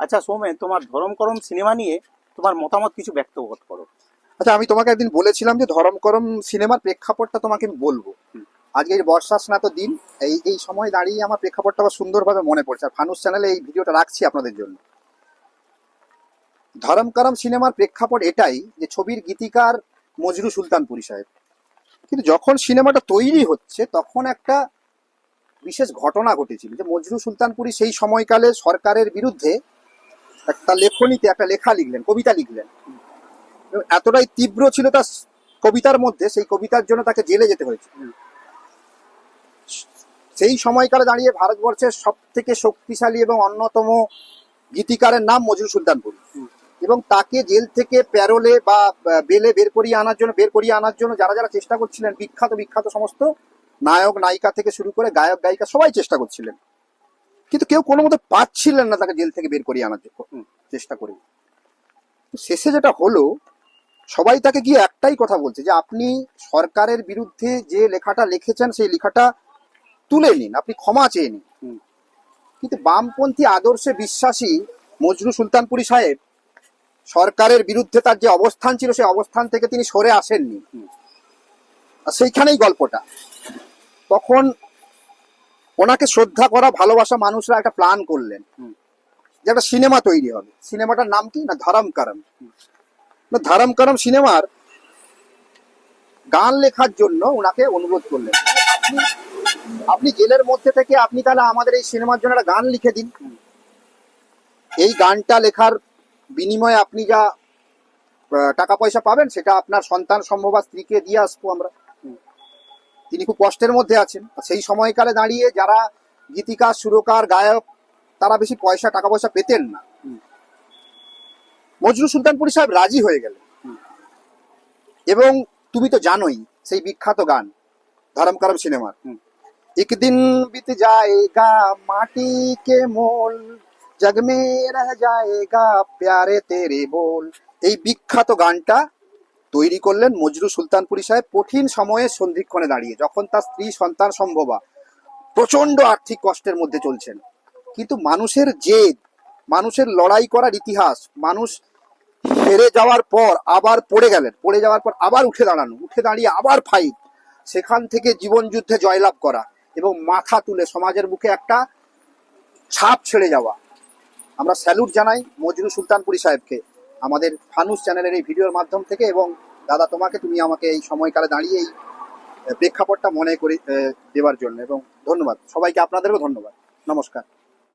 আচ্ছা সৌমেন তোমার ধরম করম সিনেমা নিয়ে তোমার মতামত কিছু ব্যক্ত করো। আচ্ছা আমি তোমাকে একদিন বলেছিলাম যে ধরম করম সিনেমার প্রেক্ষাপটটা তোমাকে আমি বলব। আজকে এই বর্ষা স্নাত দিন এই এই সময় দাঁড়িয়ে আমার প্রেক্ষাপটটা আবার সুন্দরভাবে মনে পড়ছে। আর ফানুস চ্যানেলে এই ভিডিওটা রাখছি আপনাদের জন্য। ধরম করম সিনেমার প্রেক্ষাপট এটাই যে ছবির গীতিকার মজরু সুলতানপুরি সাহেব। কিন্তু যখন সিনেমাটা তৈরি হচ্ছে তখন একটা বিশেষ ঘটনা ঘটেছিল যে মজরু সুলতানপুরি সেই সময়কালে সরকারের বিরুদ্ধে একটা লেখনীতে, একটা লেখা লিখলেন, কবিতা লিখলেন। এতটাই তীব্র ছিল তার কবিতার মধ্যে, সেই কবিতার জন্য তাকে জেলে যেতে হয়েছে। সেই সময়কালে দাঁড়িয়ে ভারতবর্ষের সব থেকে শক্তিশালী এবং অন্যতম গীতিকারের নাম মজরু সুলতানপুর। এবং তাকে জেল থেকে প্যারোলে বা, বেলে বের করিয়ে আনার জন্য, বের করিয়ে আনার জন্য যারা যারা চেষ্টা করছিলেন, বিখ্যাত বিখ্যাত সমস্ত নায়ক, নায়িকা থেকে শুরু করে গায়ক, গায়িকা সবাই চেষ্টা করছিলেন। কিন্তু কেউ কোনো মতো পাচ্ছিলেন না তাকে জেল থেকে বের করিয়ে আনার চেষ্টা করে। শেষে যেটা হলো সবাই তাকে গিয়ে একটাই কথা বলছে যে আপনি সরকারের বিরুদ্ধে যে লেখাটা লিখেছেন সেই লেখাটা তুলে নিন আপনি ক্ষমা চেয়ে নিন। কিন্তু বামপন্থী আদর্শে বিশ্বাসী মজরু সুলতানপুরি সাহেব সরকারের বিরুদ্ধে তার যে অবস্থান ছিল সেই অবস্থান থেকে তিনি সরে আসেননি। আর সেইখানেই গল্পটা। তখন ওনাকে শ্রদ্ধা করা ভালোবাসা মানুষরা একটা প্ল্যান করলেন। যে একটা সিনেমা তৈরি হবে। সিনেমাটার নাম কি? না ধরম করম। না ধরম করম সিনেমার গান লেখার জন্য ওনাকে অনুরোধ করলেন। আপনি আপনি জেলের মধ্যে থেকে আপনি তাহলে আমাদের এই সিনেমার জন্য একটা গান লিখে দিন। এই গানটা লেখার বিনিময়ে আপনি যা টাকা পয়সা পাবেন সেটা আপনার সন্তান সম্ভব স্ত্রীকে দিয়ে আসব আমরা। তিনি খুব কষ্টের মধ্যে আছেন আর সেই সময়কালে দাঁড়িয়ে যারা গীতিকার সুরকার গায়ক তারা বেশি পয়সা টাকা পয়সা পেতেন না হুম। মজরু সুলতানপুরি সাহেব রাজি হয়ে গেলেন হুম। এবং তুমি তো জানোই সেই বিখ্যাত গান ধরম করম সিনেমার হুম। एक दिन बीत जाएगा माटी के मोल जग में रह जाएगा प्यारे तेरे बोल এই বিখ্যাত গানটা তৈরি করলেন মজরু সুলতানপুরি সাহেব কঠিন সময়ে সন্ধিক্ষণে দাঁড়িয়ে, যখন তার স্ত্রী সন্তান সম্ভবা প্রচণ্ড আর্থিক কষ্টের মধ্যে চলছেন। কিন্তু মানুষের জেদ, মানুষের লড়াই করার ইতিহাস, মানুষ হেরে যাওয়ার পর আবার পড়ে গেলেন, পড়ে যাওয়ার পর আবার উঠে দাঁড়ানো, উঠে দাঁড়িয়ে আবার ফাইট, সেখান থেকে জীবন যুদ্ধে জয়লাভ করা এবং মাথা তুলে সমাজের বুকে একটা ছাপ ছেড়ে যাওয়া। আমরা স্যালুট জানাই মজরু সুলতানপুরি সাহেবকে। আমাদের ফানুস চ্যানেলের এই ভিডিওর মাধ্যম থেকে এবং দাদা তোমাকে, তুমি আমাকে এই সময়কালে দাঁড়িয়ে এই প্রেক্ষাপটটা মনে করে দেওয়ার জন্য এবং ধন্যবাদ। সবাইকে আপনাদেরও ধন্যবাদ। নমস্কার।